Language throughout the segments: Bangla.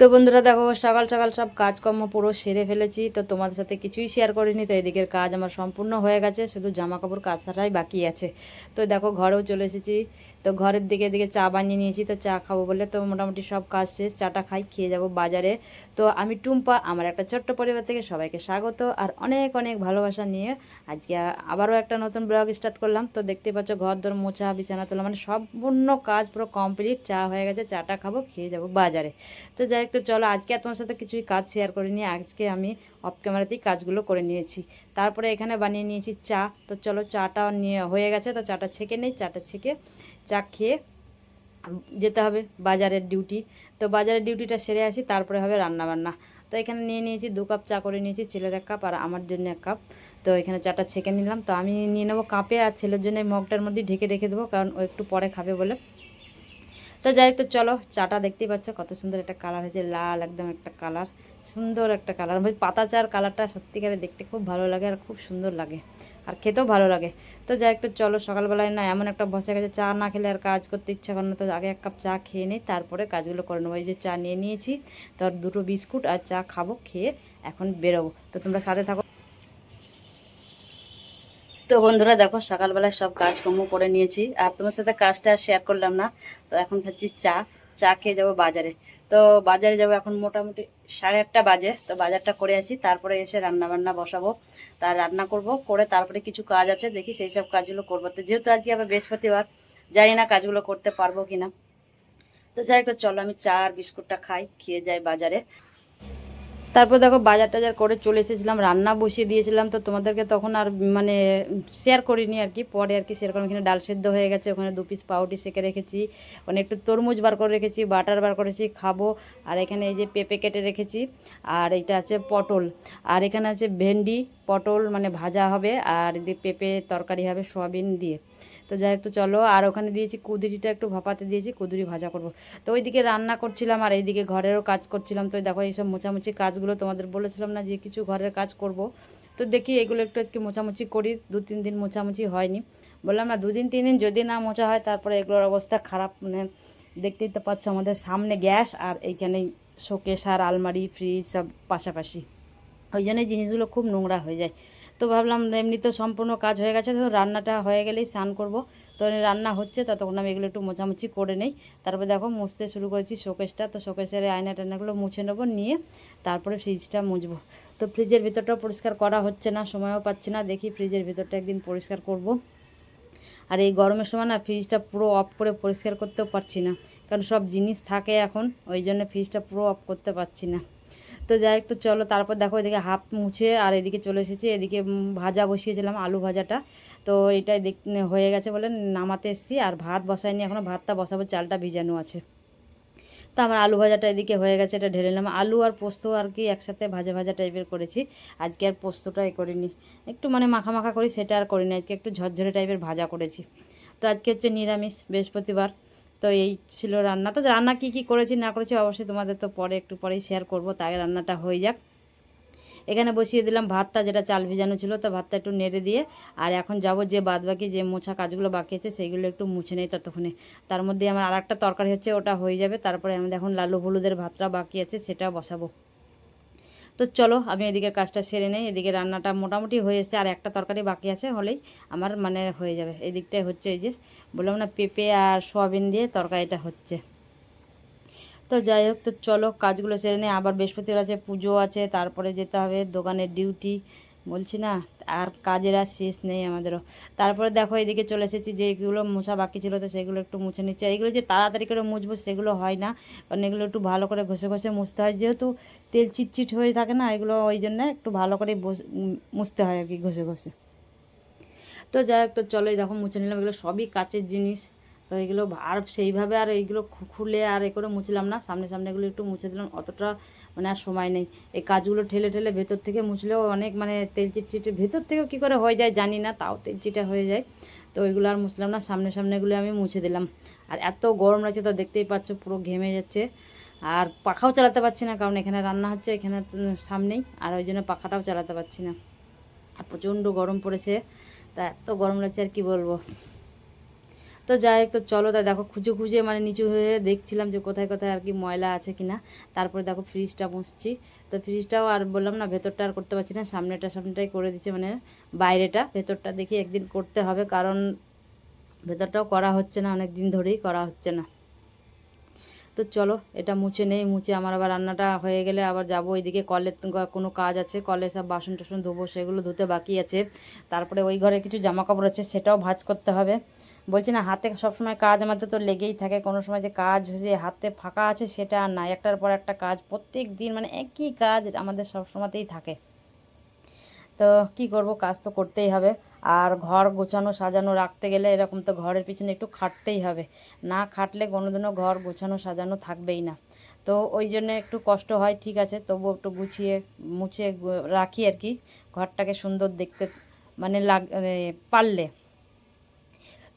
তো বন্ধুরা দেখো, সকাল সকাল সব কাজকর্ম পুরো সেরে ফেলেছি, তো তোমাদের সাথে কিছুই শেয়ার করিনি, তো এদিকের কাজ আমার সম্পূর্ণ হয়ে গেছে, শুধু জামা কাপড় কাছাটাই বাকি আছে। তো দেখো, ঘরেও চলে এসেছি। তো ঘরের দিকে দিকে চা বানিয়ে নিয়েছি, তো চা খাব বলে তো মোটামুটি সব কাজ শেষ, চাটা খাই, খেয়ে যাব বাজারে। তো আমি টুম্পা, আমার একটা ছোট্ট পরিবার থেকে সবাইকে স্বাগত আর অনেক অনেক ভালোবাসা নিয়ে আজকে আবারও একটা নতুন ব্লগ স্টার্ট করলাম। তো দেখতে পাচ্ছ ঘর দর মোছা, বিছানা তোলা মানে সম্পূর্ণ কাজ পুরো কমপ্লিট, চা হয়ে গেছে, চাটা খাব, খেয়ে যাব বাজারে। তো যাই তো চলো আজকে আর তোমার সাথে কিছুই কাজ শেয়ার করিনি আজকে আমি অফ ক্যামেরাতেই কাজগুলো করে নিয়েছি। তারপরে এখানে বানিয়ে নিয়েছি চা, তো চলো চাটা নিয়ে হয়ে গেছে, তো চাটা ছেঁকে নেই, চাটা ছেঁকে চা খেয়ে যেতে হবে বাজারের ডিউটি তো বাজারের ডিউটিটা সেরে আসি, তারপরে হবে রান্না বান্না তো এখানে নিয়ে নিয়েছি দু কাপ চা করে নিয়েছি, ছেলের এক কাপ আর আমার জন্য এক কাপ তো এখানে চাটা ছেঁকে নিলাম। তো আমি নিয়ে নেব কাপে আর ছেলের জন্য মগটার মধ্যে ঢেকে রেখে দেবো, কারণ ও একটু পরে খাবে বলে। তো যাই তো চলো, চাটা দেখতেই পাচ্ছ কত সুন্দর একটা কালার হয়েছে, লাল একদম একটা কালার সুন্দর একটা কালার পাতা চার কালারটা সত্যিকারে দেখতে খুব ভালো লাগে আর খুব সুন্দর লাগে। আর খেতেও ভালো লাগে। তো যাই একটু চলো সকালবেলায় না এমন একটা বসে গেছে, চা না খেলে আর কাজ করতে ইচ্ছা করে না। তো আগে এক কাপ চা খেয়ে নিই, তারপরে কাজগুলো করে নেব। এই যে চা নিয়ে নিয়েছি, তো দুটো বিস্কুট আর চা খাব, খেয়ে এখন বেরোবো। তো তোমরা সাথে থাকো। তো বন্ধুরা দেখো, সকালবেলায় সব কাজকর্ম করে নিয়েছি। আর তোমার সাথে কাজটা শেয়ার করলাম না। তো এখন খাচ্ছি চা। চা খেয়ে যাব বাজারে। তো বাজারে যাব এখন মোটামুটি সাড়ে আটটা বাজে, তো বাজারটা করে আসি, তারপরে এসে রান্না বান্না বসাবো, তার রান্না করব, করে তারপরে কিছু কাজ আছে, দেখি সেই সব কাজগুলো করব। তো যেহেতু আজকে আবার বৃহস্পতিবার, জানি না কাজগুলো করতে পারব কিনা। তো যাই তো চলো আমি চা আর বিস্কুটটা খাই, খেয়ে যাই বাজারে। তারপর দেখো বাজার টাজার করে চলে এসেছিলাম, রান্না বসিয়ে দিয়েছিলাম, তো তোমাদেরকে তখন আর মানে শেয়ার করিনি আর কি। পরে আর কি শেয়ার করলাম এখানে ডাল সেদ্ধ হয়ে গেছে, ওখানে দু পিস পাউটি সেকে রেখেছি, ওখানে একটু তরমুজ বার করে রেখেছি, বাটার বার করেছি খাব। আর এখানে এই যে পেঁপে কেটে রেখেছি, আর এটা আছে পটল। আর এখানে আছে ভেন্ডি, পটল মানে ভাজা হবে, আর পেঁপে তরকারি হবে, সোয়াবিন দিয়ে। তো যাই হোক, তো চলো, আর ওখানে দিয়েছি কুদুরিটা, একটু ভাপাতে দিয়েছি, কুদুরি ভাজা করব। তো ওইদিকে রান্না করছিলাম, আর এইদিকে ঘরেরও কাজ করছিলাম। তো দেখো, এইসব মোছামুছি কাজগুলো তোমাদের বলেছিলাম না যে কিছু ঘরের কাজ করব। তো দেখি এগুলো একটু আজকে মোছামুছি করি, দু তিন দিন মোছামুছি হয়নি। বললাম না, দুদিন, তিন দিন যদি না মোছা হয়, তারপরে এগুলোর অবস্থা খারাপ মানে দেখতেই তো পাচ্ছ আমাদের সামনে গ্যাস, আর এইখানেই শোকেস আর আলমারি, ফ্রিজ সব পাশাপাশি। ওই জন্য জিনিসগুলো খুব নোংরা হয়ে যায়। তো ভাবলাম এমনি তো সম্পূর্ণ কাজ হয়ে গেছে, তো রান্নাটা হয়ে গেলেই স্নান করব। তো রান্না হচ্ছে ততক্ষণ আমি এগুলো একটু মোছামুছি করে নেই। তারপরে দেখো মুছতে শুরু করেছি শোকেসটা, তো শোকেসের আয়না টায়নাগুলো মুছে নেব, নিয়ে তারপরে ফ্রিজটা মুছবো। তো ফ্রিজের ভিতরটাও পরিষ্কার করা হচ্ছে না, সময়ও পাচ্ছি না, দেখি ফ্রিজের ভিতরটা একদিন পরিষ্কার করব। আর এই গরমের সময় না ফ্রিজটা পুরো অফ করে পরিষ্কার করতেও পারছি না, কারণ সব জিনিস থাকে এখন, ওই জন্য ফ্রিজটা পুরো অফ করতে পারছি না। তো যাই একটু চলো, তারপর দেখো এদিকে হাফ মুছে আর এদিকে চলে এসেছি। এদিকে ভাজা বসিয়েছিলাম, আলু ভাজাটা। তো এটাই দেখ, হয়ে গেছে বলে নামাতে এসেছি আর ভাত বসাইনি এখনও ভাতটা বসাবো, চালটা ভিজানো আছে। তো আমার আলু ভাজাটা এদিকে হয়ে গেছে, এটা ঢেলে নিলাম। আলু আর পোস্ত আর কি একসাথে ভাজা ভাজা টাইপের করেছি। আজকে আর পোস্তটা এ করিনি। একটু মানে মাখা মাখা করি, সেটা আর করিনি। আজকে একটু ঝরঝরে টাইপের ভাজা করেছি। তো আজকে হচ্ছে নিরামিষ, বৃহস্পতিবার। তো এই ছিল রান্না। তো রান্না কি কি করেছি, না করেছি অবশ্যই তোমাদের তো পরে একটু পরেই শেয়ার করব। তাই রান্নাটা হয়ে যাক। এখানে বসিয়ে দিলাম ভাতটা, যেটা চাল ভিজানো ছিল, তো ভাতটা একটু নেড়ে দিয়ে। আর এখন যাব যে বাদ বাকি যে মোছা কাজগুলো বাকি আছে সেইগুলো একটু মুছে নেই ততক্ষণে। তার মধ্যে আমার আর একটা তরকারি হচ্ছে, ওটা হয়ে যাবে। তারপরে আমাদের এখন লালু হলুদের ভাতটা বাকি আছে সেটা বসাবো। তো চলো, আমি এদিকে কাজটা সেরে নেই, এদিকে রান্নাটা মোটামুটি হয়ে এসেছে, আর একটা তরকারি বাকি আছে, হলেই আমার মানে হয়ে যাবে। এই দিকটাই হচ্ছে এই যে, বললাম না, পেঁপে আর সোয়াবিন দিয়ে তরকারিটা হচ্ছে। তো যাই হোক, তো চলো, কাজগুলো সেরে নিই, আবার বৃহস্পতিবার আছে, পুজো আছে, তারপরে যেতে হবে দোকানের ডিউটি, বলছি না, আর কাজের আর শেষ নেই আমাদেরও। তারপরে দেখো, এদিকে চলে এসেছি, যেগুলো মোছা বাকি ছিল, তো সেগুলো একটু মুছে নিচ্ছে। এইগুলো যে তাড়াতাড়ি করে মুছবো, সেগুলো হয় না, কারণ এগুলো একটু ভালো করে ঘষে ঘষে মুছতে হয়, যেহেতু তেল চিটচিট হয়ে থাকে না, এগুলো ওই জন্য একটু ভালো করে মুছতে হয় আর কি ঘষে ঘষে। তো যাই হোক, তো চলো দেখো মুছে নিলাম, এগুলো সবই কাচের জিনিস। তো এগুলো আর সেইভাবে আর এইগুলো খুলে আর এ করে মুছলাম না, সামনে সামনে এগুলো একটু মুছে দিলাম, অতটা মানে আর সময় নেই। এই কাজগুলো ঠেলে ঠেলে ভেতর থেকে মুছলেও অনেক মানে তেল চিটচিটে ভেতর থেকেও কী করে হয়ে যায় জানি না, তাও তেল চিটে হয়ে যায়। তো ওইগুলো আর মুছলাম না, সামনে সামনেগুলো আমি মুছে দিলাম। আর এত গরম লাগছে তো দেখতেই পাচ্ছ পুরো ঘেমে যাচ্ছে। আর পাখাও চালাতে পারছি না, কারণ এখানে রান্না হচ্ছে, এখানে সামনেই। আর ওই জন্য পাখাটাও চালাতে পারছি না। আর প্রচণ্ড গরম পড়েছে, তা এত গরম লাগছে আর কি বলব। তো যাই হোক, তো চলো, তাই দেখো, খুঁজে খুঁজে মানে নিচু হয়ে দেখছিলাম যে কোথায় কোথায় আর কি ময়লা আছে কিনা। তারপরে দেখো ফ্রিজটা মুছছি। তো ফ্রিজটাও আর বললাম না, ভেতরটা আর করতে পারছি না, সামনেটা সামনেটাই করে দিচ্ছে মানে বাইরেটা, ভেতরটা দেখি একদিন করতে হবে, কারণ ভেতরটাও করা হচ্ছে না অনেক দিন ধরেই করা হচ্ছে না। তো চলো, এটা মুছে নেই, মুছে আমার আবার রান্নাটা হয়ে গেলে আবার যাব ওইদিকে। কলের কোনো কাজ আছে, কলে সব বাসন টাসন ধোবো, সেগুলো ধুতে বাকি আছে। তারপরে ওই ঘরে কিছু জামা কাপড় আছে, সেটাও ভাজ করতে হবে। বলছি না, হাতে সবসময় কাজ আমাদের তো লেগেই থাকে, কোনো সময় যে কাজ যে হাতে ফাঁকা আছে সেটা আর না একটার পর একটা কাজ, প্রত্যেক দিন মানে একই কাজ আমাদের সবসময়তেই থাকে। তো কি করব, কাজ তো করতেই হবে। আর ঘর গোছানো, সাজানো রাখতে গেলে এরকম তো ঘরের পিছনে একটু খাটতেই হবে। না খাটলে কোনোদিনও ঘর গোছানো, সাজানো থাকবেই না। তো ওই জন্য একটু কষ্ট হয়, ঠিক আছে, তবু একটু গুছিয়ে মুছিয়ে রাখি আর কি। ঘরটাকে সুন্দর দেখতে মানে লাগ পারলে।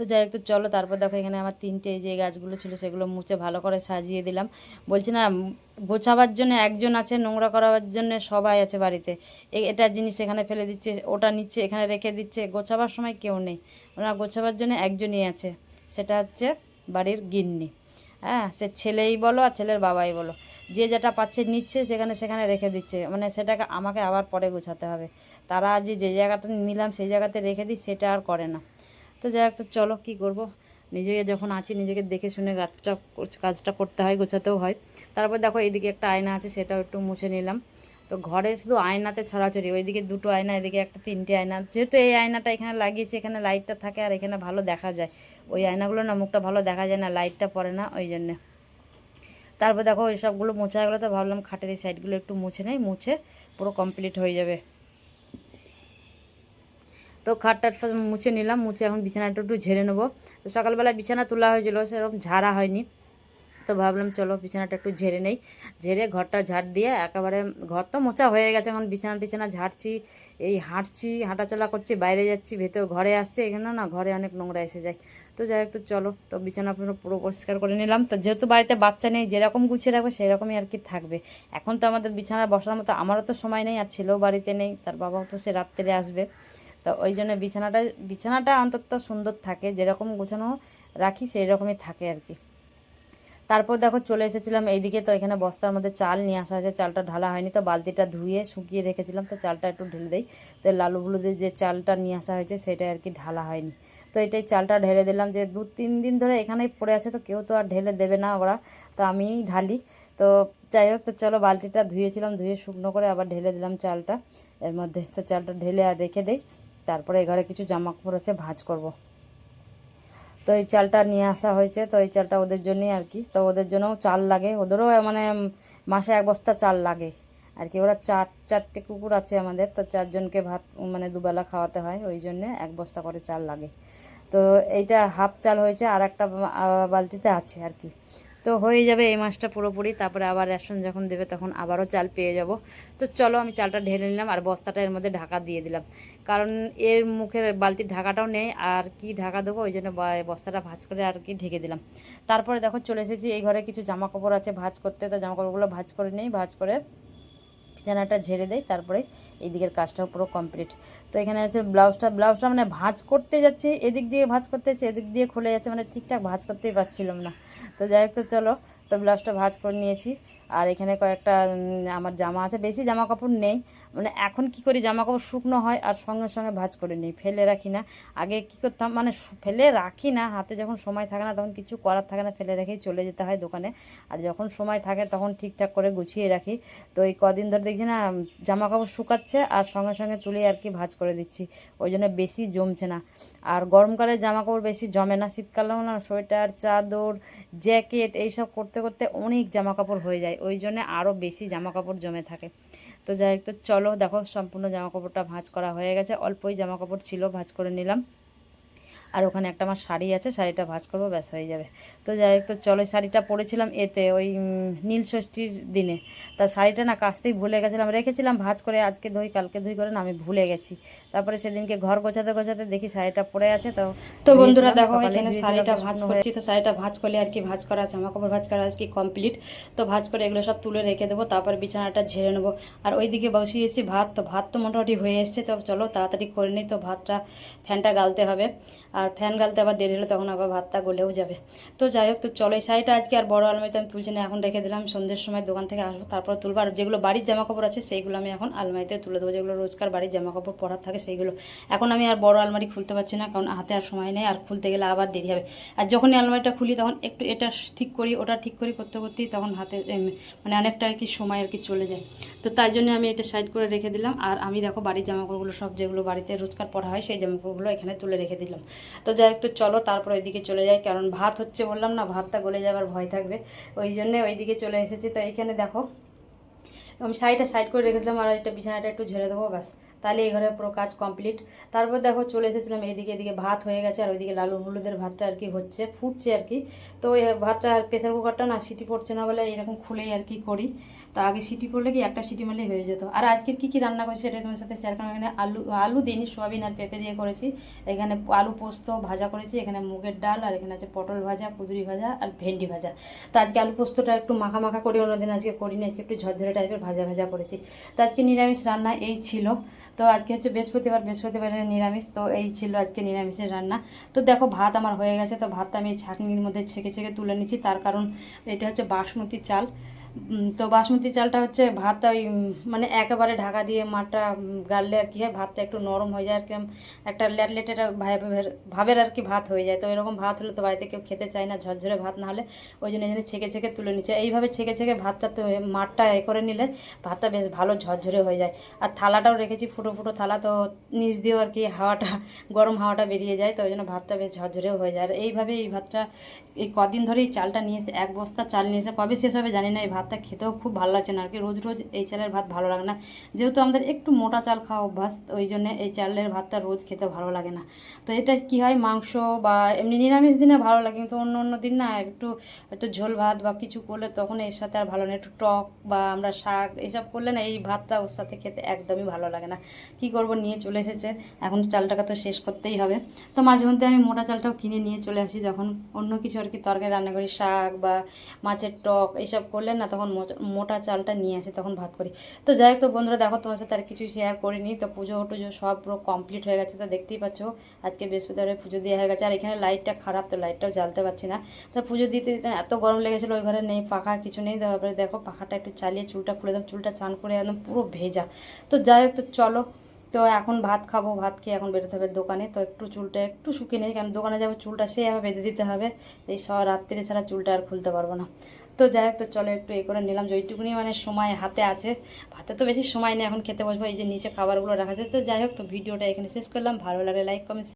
তো যাই হোক, তো চলো, তারপর দেখো এখানে আমার তিনটে যে গাছগুলো ছিল সেগুলো মুছে ভালো করে সাজিয়ে দিলাম। বলছি না, গোছাবার জন্য একজন আছে, নোংরা করাবার জন্য সবাই আছে বাড়িতে। এটা জিনিস এখানে ফেলে দিচ্ছে, ওটা নিচ্ছে, এখানে রেখে দিচ্ছে, গোছাবার সময় কেউ নেই। ওনার গোছাবার জন্য একজনই আছে, সেটা হচ্ছে বাড়ির গিন্নি। হ্যাঁ সে ছেলেই বলো আর ছেলের বাবাই বলো। যে যেটা পাচ্ছে নিচ্ছে, সেখানে সেখানে রেখে দিচ্ছে। মানে সেটাকে আমাকে আবার পরে গোছাতে হবে। তারা আজ যে জায়গাটা নিলাম, সেই জায়গাতে রেখে দিই, সেটা আর করে না। তো যাই তো চলো কী করব? নিজেকে যখন আছি, নিজেকে দেখে শুনে কাজটা কাজটা করতে হয়, গোছাতেও হয়। তারপর দেখো, এইদিকে একটা আয়না আছে, সেটাও একটু মুছে নিলাম। তো ঘরে শুধু আয়নাতে ছড়াছড়ি, ওইদিকে দুটো আয়না, এদিকে একটা তিনটে আয়না। যেহেতু এই আয়নাটা এখানে লাগিয়েছি, এখানে লাইটটা থাকে আর এখানে ভালো দেখা যায়। ওই আয়নাগুলো না, মুখটা ভালো দেখা যায় না, লাইটটা পড়ে না, ওই জন্যে। তারপর দেখো, ওই সবগুলো মোছা গেলো, তো ভাবলাম খাটের এই সাইডগুলো একটু মুছে নেই, মুছে পুরো কমপ্লিট হয়ে যাবে। তো খাট টাট সব মুছে নিলাম, মুছে এখন বিছানাটা একটু ঝেড়ে নেব। তো সকালবেলা বিছানা তোলা হয়েছিল, সেরকম ঝাড়া হয়নি। তো ভাবলাম চলো বিছানাটা একটু ঝেড়ে নেই। ঝেড়ে ঘরটা ঝাড় দিয়ে একেবারে ঘর তো মোচা হয়ে গেছে, এখন বিছানা টিছানা ঝাড়ছি, এই হাঁটছি, হাঁটাচলা করছি, বাইরে যাচ্ছি, ভেতর ঘরে আসছে, এখানে না ঘরে অনেক নোংরা এসে যায়। তো যাই তো চলো, তো বিছানা পুরো পুরো পরিষ্কার করে নিলাম। তো যেহেতু বাড়িতে বাচ্চা নেই, যেরকম গুছিয়ে রাখবে সেরকমই আর কি থাকবে। এখন তো আমাদের বিছানা বসার মতো আমারও তো সময় নেই, আর ছেলেও বাড়িতে নেই, তার বাবাও তো সে রাত্রে আসবে। তো ওই জন্য বিছানাটা বিছানাটা অন্তত সুন্দর থাকে, যেরকম গোছানো রাখি সেই রকমই থাকে আর কি। তারপর দেখো চলে এসেছিলাম এইদিকে, তো এখানে বস্তার মধ্যে চাল নিয়ে আসা হয়েছে, চালটা ঢালা হয়নি তো, বালতিটা ধুয়ে শুকিয়ে রেখেছিলাম, তো চালটা একটু ঢেলে দেই। তো লালু বুলুদের যে চালটা নিয়ে আসা হয়েছে, সেটা আর কি ঢালা হয়নি। তো এটাই চালটা ঢেলে দিলাম, যে দু তিন দিন ধরে এখানেই পড়ে আছে, তো কেউ তো আর ঢেলে দেবে না ওরা, তো আমিই ঢালি। তো যাই হোক, তো চলো বালতিটা ধুয়েছিলাম, ধুয়ে শুকনো করে আবার ঢেলে দিলাম চালটা এর মধ্যে। তো চালটা ঢেলে আর রেখে দেই। তারপরে এ ঘরে কিছু জামা কাপড় আছে, ভাঁজ করব। তো এই চালটা নিয়ে আসা হয়েছে, তো এই চালটা ওদের জন্যই আর কি। তো ওদের জন্যও চাল লাগে, ওদেরও মানে মাসে এক বস্তা চাল লাগে। আর কি, ওরা চার, চারটে কুকুর আছে আমাদের, তো চারজনকে ভাত মানে দুবেলা খাওয়াতে হয়, ওই জন্যে এক বস্তা করে চাল লাগে। তো এইটা হাফ চাল হয়েছে আর একটা বালতিতে আছে আর কি। তো হয়ে যাবে এই মাসটা পুরোপুরি। তারপরে আবার রেশন যখন দেবে তখন আবারও চাল পেয়ে যাব। তো চলো আমি চালটা ঢেলে নিলাম আর বস্তাটা এর মধ্যে ঢাকা দিয়ে দিলাম। কারণ এর মুখের বালতির ঢাকাটাও নেই আর কি ঢাকা দেবো ওই জন্য বস্তাটা ভাঁজ করে আর কি ঢেকে দিলাম। তারপরে দেখো চলে এসেছি, এই ঘরে কিছু জামা কাপড় আছে ভাঁজ করতে। তো জামা কাপড়গুলো ভাঁজ করে নেই, ভাঁজ করে বিছানাটা ঝেড়ে দেয় তারপরে এই দিকের কাজটাও পুরো কমপ্লিট। তো এখানে আছে ব্লাউজটা ব্লাউজটা মানে ভাঁজ করতে যাচ্ছে, এদিক দিয়ে ভাঁজ করতে যাচ্ছে, এদিক দিয়ে খুলে যাচ্ছে মানে ঠিকঠাক ভাঁজ করতেই পারছিলাম না। তো যাই হোক, তো চলো, তো ব্লাউজটা ভাজ করে নিয়েছি। আর এখানে কয়েকটা আমার জামা আছে। বেশি জামা কাপড় নেই মানে এখন কি করি জামা কাপড় শুকনো হয় আর সঙ্গে সঙ্গে ভাজ করে নিই, ফেলে রাখি না। আগে কি করতাম মানে ফেলে রাখি না, হাতে যখন সময় থাকে না তখন কিছু করার থাকে না, ফেলে রেখেই চলে যেতে হয় দোকানে। আর যখন সময় থাকে তখন ঠিকঠাক করে গুছিয়ে রাখি। তো এই কদিন ধরে দেখছি না জামা কাপড় শুকাচ্ছে আর সঙ্গে সঙ্গে তুলে আর কি ভাজ করে দিচ্ছি, ওই জন্য বেশি জমছে না। আর গরমকালে জামা কাপড় বেশি জমে না, শীতকালেও না, সোয়েটার, চাদর, জ্যাকেট, এইসব করতে করতে অনেক জামা কাপড় হয়ে যায়, ওই জন্য আরও বেশি জামা কাপড় জমে থাকে। তো যাই তো চলো দেখো, সম্পূর্ণ জামা কাপড়টা ভাঁজ করা হয়ে গেছে। অল্পই জামা কাপড় ছিল, ভাঁজ করে নিলাম। আর ওখানে একটা আমার শাড়ি আছে শাড়িটা ভাঁজ করব ব্যাস হয়ে যাবে। তো যাই হোক তো চলো শাড়িটা পরেছিলাম এতে ওই নীল ষষ্ঠীর দিনে। তা শাড়িটা না কাচতেই ভুলে গেছিলাম রেখেছিলাম ভাঁজ করে আজকে ধুই কালকে ধুই করে না আমি ভুলে গেছি। তারপরে সেদিনকে ঘর গোছাতে গোছাতে দেখি শাড়িটা পরে আছে তো তো বন্ধুরা দেখো এখানে শাড়িটা ভাঁজ করছি তো শাড়িটা ভাঁজ করলে আর কি ভাঁজ করা জামা কাপড় ভাঁজ করা আজকে কমপ্লিট তো ভাঁজ করে এগুলো সব তুলে রেখে দেবো তারপর বিছানাটা ঝেড়ে নেব। আর ওইদিকে বসিয়ে এসেছি ভাত তো ভাত তো মোটামুটি হয়ে এসছে তো চলো তাড়াতাড়ি করে নিই তো ভাতটা ফ্যানটা গালতে হবে। আর ফ্যান গালতে আবার দেরি হলে তখন আবার ভাতটা গলেও যাবে। তো যাই হোক, তো চলো এই শাড়িটা আজকে আর বড় আলমারিতে আমি তুলছি না, এখন রেখে দিলাম। সন্ধ্যের সময় দোকান থেকে আসব, তারপর তুলবো। আর যেগুলো বাড়ির জামা কাপড় আছে, সেইগুলো আমি এখন আলমারিতে তুলে দেবো। যেগুলো রোজকার বাড়ির জামা কাপড় পরার থাকে, সেইগুলো। এখন আমি আর বড় আলমারি খুলতে পারছি না, কারণ হাতে আর সময় নেই, আর খুলতে গেলে আবার দেরি হবে। আর যখনই আলমারিটা খুলি, তখন একটু এটা ঠিক করি, ওটা ঠিক করি করতে করতেই তখন হাতে মানে অনেকটা আর কি সময় আর কি চলে যায়। তো তাই জন্য আমি এটা সাইড করে রেখে দিলাম। আর আমি দেখো বাড়ির জামাকাপড়গুলো সব যেগুলো বাড়িতে রোজকার পরা হয়, সেই জামাকাপড়গুলো এখানে তুলে রেখে দিলাম। তো যাই তো চলো তারপর ওইদিকে চলে যাই, কারণ ভাত হচ্ছে বললাম না, ভাতটা গলে যাবার ভয় থাকবে। ওই জন্যে ওইদিকে চলে এসেছি, তো এখানে দেখো, আমি শাড়িটা সাইড করে রেখেছিলাম, আর এটা বিছানাটা একটু ঝেড়ে দেবো, ব্যাস। তাহলে এই ঘরে পুরো কাজ কমপ্লিট। তারপর দেখো চলে এসেছিলাম এইদিকে এদিকে ভাত হয়ে গেছে, আর ওইদিকে লালু হলুদের ভাতটা আর কি হচ্ছে, ফুটছে আর কি। তো ভাতটা আর প্রেশার কুকারটা না, সিটি পড়ছে না বলে এরকম খুলেই আর কি করি। তো আগে সিটি করলে কি একটা সিটি মারলেই হয়ে যেত? আর আজকে কী কী রান্না করছি সেটা তোমার সাথে শেয়ার করলাম। এখানে আলু আলু দিইনি সোয়াবিন আর পেঁপে দিয়ে করেছি। এখানে আলু পোস্ত ভাজা করেছি। এখানে মুগের ডাল আর এখানে আছে পটল ভাজা, কুদরি ভাজা আর ভেন্ডি ভাজা। তো আজকে আলু পোস্তটা একটু মাখা মাখা করি অন্যদিন আজকে করিনি, আজকে একটু ঝরঝরে টাইপের ভাজা ভাজা করেছি। তো আজকে নিরামিষ রান্না এই ছিল। তো আজকে হচ্ছে বৃহস্পতিবার, বৃহস্পতিবারের নিরামিষ। তো এই ছিল আজকে নিরামিষের রান্না। তো দেখো ভাত আমার হয়ে গেছে। তো ভাতটা আমি ছাঁকনির মধ্যে ছেঁকে ছেঁকে তুলে নিচ্ছি। তার কারণ এটা হচ্ছে বাসমতি চাল। তো বাসমতি চালটা হচ্ছে ভাতটা ওই মানে একেবারে ঢাকা দিয়ে মাঠটা গাড়লে আর কি হয়, ভাতটা একটু নরম হয়ে যায় আর কি একটা লেট লেটের ভাবের আর কি ভাত হয়ে যায়। তো এরকম ভাত হলে তো বাড়িতে কেউ খেতে চায় না, ঝরঝরে ভাত না হলে ওই জন্য এই জন্য ছেঁকে ছেঁকে তুলে নিচ্ছে। এইভাবে ছেঁকে ছেঁকে ভাতটা তো মাঠটা এ করে নিলে ভাতটা বেশ ভালো ঝরঝরে হয়ে যায়। আর থালাটাও রেখেছি, ফুটো ফুটো থালা, তো নিচ দিয়েও আর কি হাওয়াটা, গরম হাওয়াটা বেরিয়ে যায়, তো ওই জন্য ভাতটা বেশ ঝরঝরেও হয়ে যায়। আর এইভাবে এই ভাতটা, এই কদিন ধরেই চালটা নিয়েছে এক বস্তা চাল নিয়েছে কবে শেষ হবে জানি না, এই ভাতটা খেতেও খুব ভালো লাগছে না আর কি। রোজ রোজ এই চালের ভাত ভালো লাগে না। যেহেতু আমাদের একটু মোটা চাল খাওয়া অভ্যাস ওই জন্য এই চালের ভাতটা রোজ খেতে ভালো লাগে না। তো এটা কি হয়, মাংস বা এমনি নিরামিষ দিনে ভালো লাগে, কিন্তু অন্য অন্য দিন না একটু হয়তো ঝোল ভাত বা কিছু করলে তখন এর সাথে আর ভালো না। একটু টক বা আমরা শাক এসব করলে না এই ভাতটা ওর সাথে খেতে একদমই ভালো লাগে না। কি করব, নিয়ে চলে এসেছে। এখন চালটাকে তো শেষ করতেই হবে। তো মাঝে মধ্যে আমি মোটা চালটাও কিনে নিয়ে চলে আসি, যখন অন্য কিছু আর কি তরকারি রান্না করি শাক বা মাছের টক এইসব করলে না তখন মোটা চালটা নিয়ে আসি, তখন ভাত করি। তো যাই হোক, তো বন্ধুরা, দেখো, তোমার সাথে আর কিছু শেয়ার করিনি। তো পুজো, টুজো সব পুরো কমপ্লিট হয়ে গেছে, তো দেখতেই পাচ্ছ, আজকে বৃহস্পতিবারে পুজো দেওয়া হয়ে গেছে। আর এখানে লাইটটা খারাপ, তো লাইটটাও জ্বালতে পারছি না। তো পুজো দিতে দিতে এত গরম লেগেছিলো, ওই ঘরে নেই, পাখা, কিছু নেই। তারপরে দেখো, পাখাটা একটু চালিয়ে চুলটা খুলে দাম চুলটা চান করে একদম পুরো ভেজা। তো যাই হোক, তো চলো, তো এখন ভাত খাব, ভাত খেয়ে এখন বেরোতে হবে দোকানে। তো একটু চুলটা একটু শুকিয়ে নেই, কারণ দোকানে যাব, চুলটা সে বেঁধে দিতে হবে। এই স, রাত্রি ছাড়া চুলটা আর খুলতে পারব না। তো যাই হোক, তো চলো একটু এ করে নিলাম। যে ওইটুকুনি মানে সময় হাতে আছে হাতে তো বেশি সময় নেই এখন খেতে বসবো, এই যে নিচে খাবারগুলো রাখা যায় তো যাই হোক, তো ভিডিওটা এখানে শেষ করলাম। ভালো লাগে লাইক কমেন্ট